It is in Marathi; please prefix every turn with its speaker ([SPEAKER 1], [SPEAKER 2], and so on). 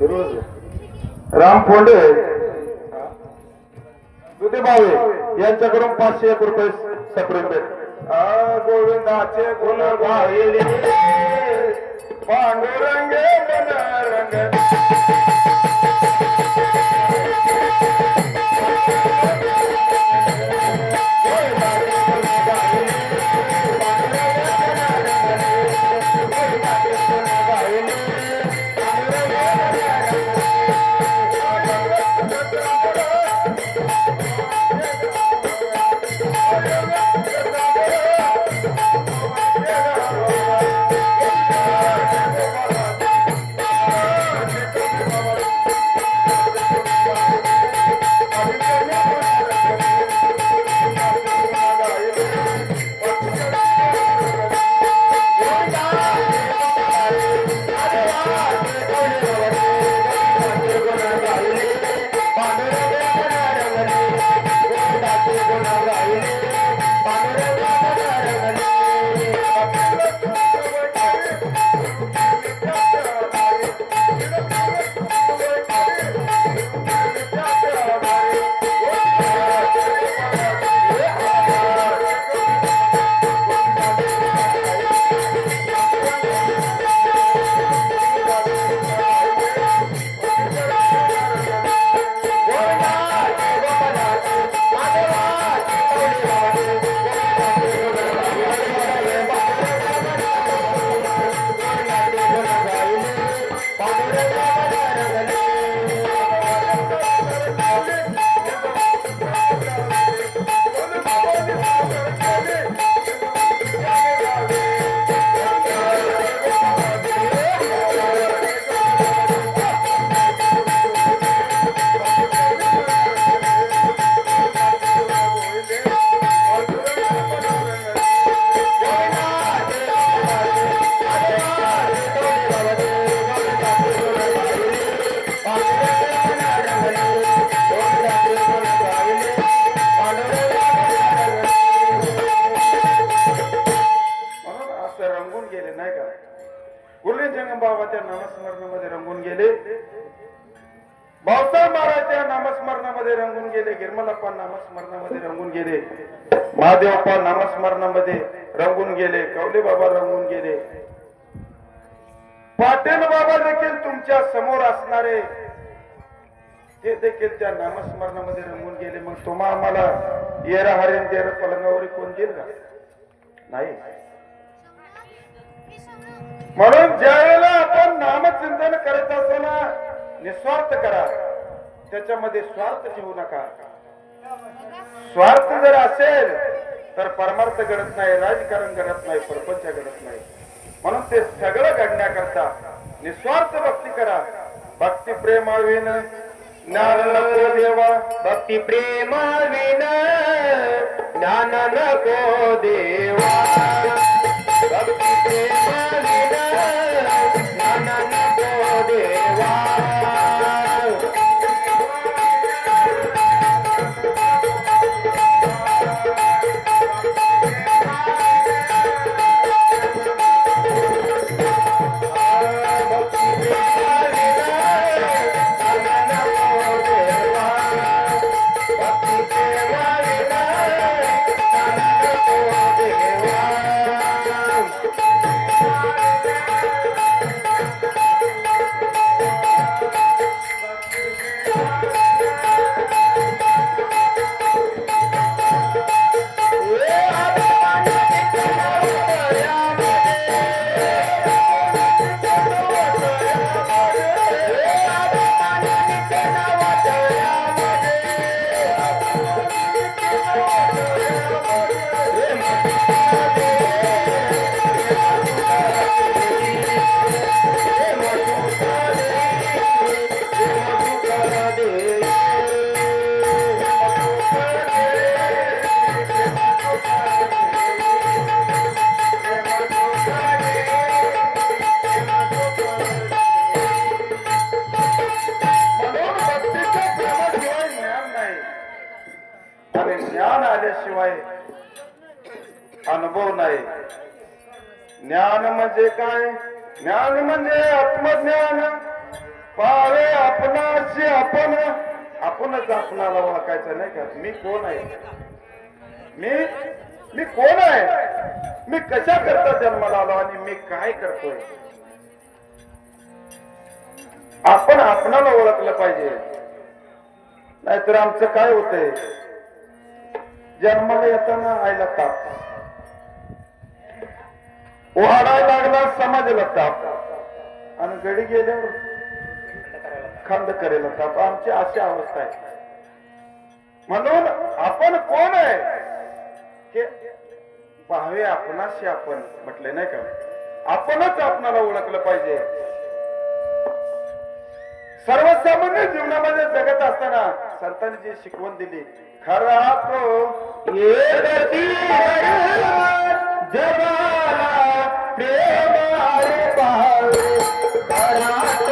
[SPEAKER 1] राम फोंडे दुधी भावे यांच्याकडून पाचशे एक रुपये सप्रेम भेट. गोविंदाचे गुण गायले पांडुरंगे रंग गेले नाही का? गुरुजी जंगम त्या नामस्मरणामध्ये रंगून गेले. भावसाहेब महाराज त्या नामस्मरणामध्ये रंगून गेले. गिरमलप्पा नामस्मरणामध्ये रंगून गेले. महादेवप्पा नामस्मरणामध्ये रंगून गेले. कवले बाबा रंगून गेले. पाटील बाबा देखील तुमच्यासमोर असणारे. ते देखील त्या नामस्मरणामध्ये रंगून गेले. मग तुम्हा आम्हाला येरा हरेन तेरा पलंगावर कोण देईल का? नाही. म्हणून ज्या वेळेला आपण नामचिंतन करत असताना निस्वार्थ करा. त्याच्यामध्ये स्वार्थ ठेवू नका. स्वार्थ जर असेल तर परमार्थ घडत नाही राजकारण घडत नाही प्रपंच घडत नाही. म्हणून ते सगळं घडण्याकरता निस्वार्थ भक्ती करा. भक्ती प्रेमाविन ज्ञान नको देवा.
[SPEAKER 2] भक्ती प्रेम विन ज्ञान नको देवा. भक्ती प्रेम
[SPEAKER 1] आल्याशिवाय अनुभव नाही. ज्ञान म्हणजे काय? ज्ञान म्हणजे आत्मज्ञान. पावे आपणाशी आपण. आपणच आपणाला ओळखायचं नाही का? मी कोण आहे? मी? मी कोण आहे? मी कशा करता जन्माला आलो आणि मी काय करतोय? आपण आपणाला ओळखलं पाहिजे. नाहीतर आमचं काय होतंय? जन्माला येताना आईला ताप. वाढायला लागला समाजाला ताप. आणि गडी गेल्यावर खंड करेला ताप. आमची अशी अवस्था आहे. म्हणून आपण कोण आहे? हे पाहावे आपणाशी आपण म्हटले नाही का? आपणच आपणाला ओळखलं पाहिजे. सर्वसामान्य जीवनामध्ये जगत असताना संतांनी जी शिकवण दिली खरा तो
[SPEAKER 2] येती जगाला